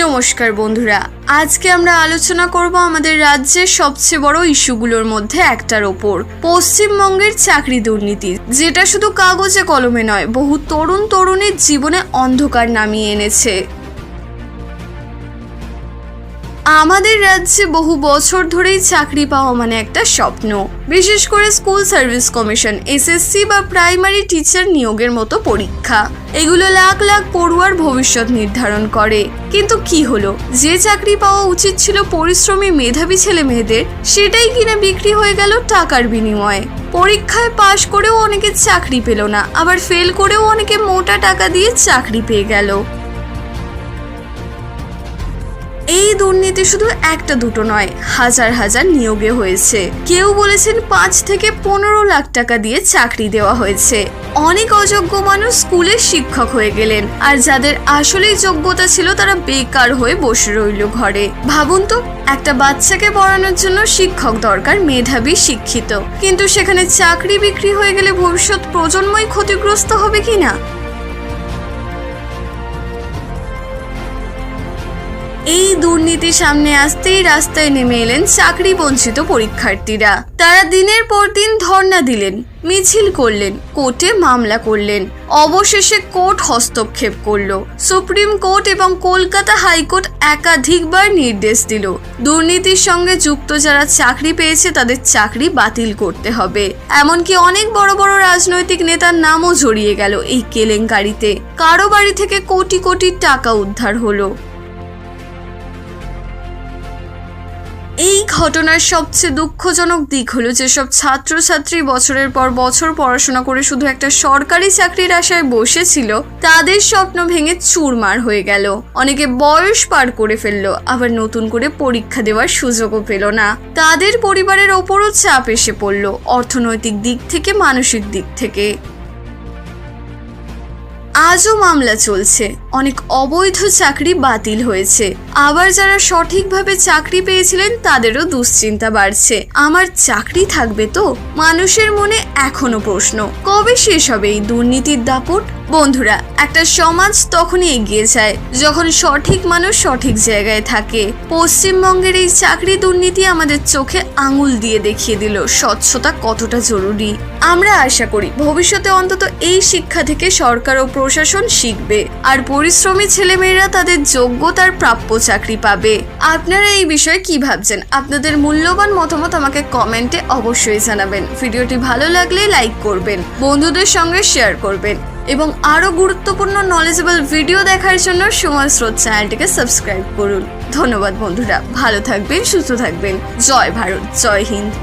নমস্কার বন্ধুরা। আজকে আমরা আলোচনা করব আমাদের রাজ্যের সবচেয়ে বড় ইস্যুগুলোর মধ্যে একটার ওপর, পশ্চিমবঙ্গের চাকরি দুর্নীতি, যেটা শুধু কাগজে কলমে নয়, বহু তরুণ তরুণীর জীবনে অন্ধকার নামিয়ে এনেছে। আমাদের রাজ্যে বহু বছর ধরেই চাকরি পাওয়া মানে একটা স্বপ্ন। বিশেষ করে স্কুল সার্ভিস কমিশন, এসএসসি বা প্রাইমারি টিচার নিয়োগের মতো পরীক্ষা। এগুলো লাখ লাখ পড়ুয়ার ভবিষ্যৎ নির্ধারণ করে। কিন্তু কি হলো? যে চাকরি পাওয়া উচিত ছিল পরিশ্রমী মেধাবী ছেলে মেয়েদের, সেটাই কিনা বিক্রি হয়ে গেল টাকার বিনিময়ে। পরীক্ষায় পাশ করেও অনেকে চাকরি পেল না, আবার ফেল করেও অনেকে মোটা টাকা দিয়ে চাকরি পেয়ে গেল। এই দুর্নীতি শুধু একটা দুটো নয়, হাজার হাজার নিয়োগে হয়েছে। কেউ বলেছেন পাঁচ থেকে পনেরো লাখ টাকা দিয়ে চাকরি দেওয়া হয়েছে। অনেক অযোগ্য মানুষ স্কুলে শিক্ষক হয়ে গেলেন, আর যাদের আসলেই যোগ্যতা ছিল তারা বেকার হয়ে বসে রইল ঘরে। ভাবুন তো, একটা বাচ্চাকে পড়ানোর জন্য শিক্ষক দরকার, মেধাবী, শিক্ষিত। কিন্তু সেখানে চাকরি বিক্রি হয়ে গেলে ভবিষ্যৎ প্রজন্মই ক্ষতিগ্রস্ত হবে কিনা? এই দুর্নীতি সামনে আসতেই রাস্তায় নেমে এলেন চাকরি বঞ্চিত পরীক্ষার্থীরা। তারা দিনের পর দিন ধর্ণা দিলেন, মিছিল করলেন, কোর্টে মামলা করলেন। অবশেষে কোর্ট হস্তক্ষেপ করল। সুপ্রিম কোর্ট এবং কলকাতা হাইকোর্ট একাধিকবার নির্দেশ দিল, দুর্নীতির সঙ্গে যুক্ত যারা চাকরি পেয়েছে তাদের চাকরি বাতিল করতে হবে। এমনকি অনেক বড় বড় রাজনৈতিক নেতার নামও জড়িয়ে গেল এই কেলেঙ্কারিতে। কারও বাড়ি থেকে কোটি কোটি টাকা উদ্ধার হলো। এই ঘটনার সবচেয়ে দুঃখজনক দিক হলো যেসব ছাত্রছাত্রী বছরের পর বছর পড়াশোনা করে শুধু একটা সরকারি চাকরির আশায় বসেছিল, তাদের স্বপ্ন ভেঙে চুরমার হয়ে গেল। অনেকে বয়স পার করে ফেলল, আবার নতুন করে পরীক্ষা দেওয়ার সুযোগও পেল না। তাদের পরিবারের ওপরও চাপ এসে পড়ল, অর্থনৈতিক দিক থেকে, মানসিক দিক থেকে। আজও মামলা চলছে। অনেক অবৈধ চাকরি বাতিল হয়েছে। আবার যারা সঠিকভাবে চাকরি পেয়েছিলেন, তাদেরও দুশ্চিন্তা বাড়ছে। আমার চাকরি থাকবে তো? মানুষের মনে এখনও প্রশ্ন। কবে শেষ হবে এই দুর্নীতির দাপট? বন্ধুরা, একটা সমাজ তখনই এগিয়ে যায় যখন সঠিক মানুষ সঠিক জায়গায় থাকে। পশ্চিমবঙ্গের এই চাকরি দুর্নীতি আমাদের চোখে আঙুল দিয়ে দেখিয়ে দিল স্বচ্ছতা কতটা জরুরি। আমরা আশা করি ভবিষ্যতে অন্তত এই শিক্ষা থেকে সরকার ও প্রশাসন শিখবে। আর পরিশ্রমী ছেলেমেয়েরা তাদের যোগ্যতার প্রাপ্য চাকরি পাবে। আপনারা এই বিষয়ে কি ভাবছেন? আপনাদের মূল্যবান মতামত আমাকে কমেন্টে অবশ্যই জানাবেন। ভিডিওটি ভালো লাগলে লাইক করবেন, বন্ধুদের সঙ্গে শেয়ার করবেন এবং আরও গুরুত্বপূর্ণ নলেজেবল ভিডিও দেখার জন্য সময় স্রোত চ্যানেলটিকে সাবস্ক্রাইব করুন। ধন্যবাদ বন্ধুরা। ভালো থাকবেন, সুস্থ থাকবেন। জয় ভারত, জয় হিন্দ।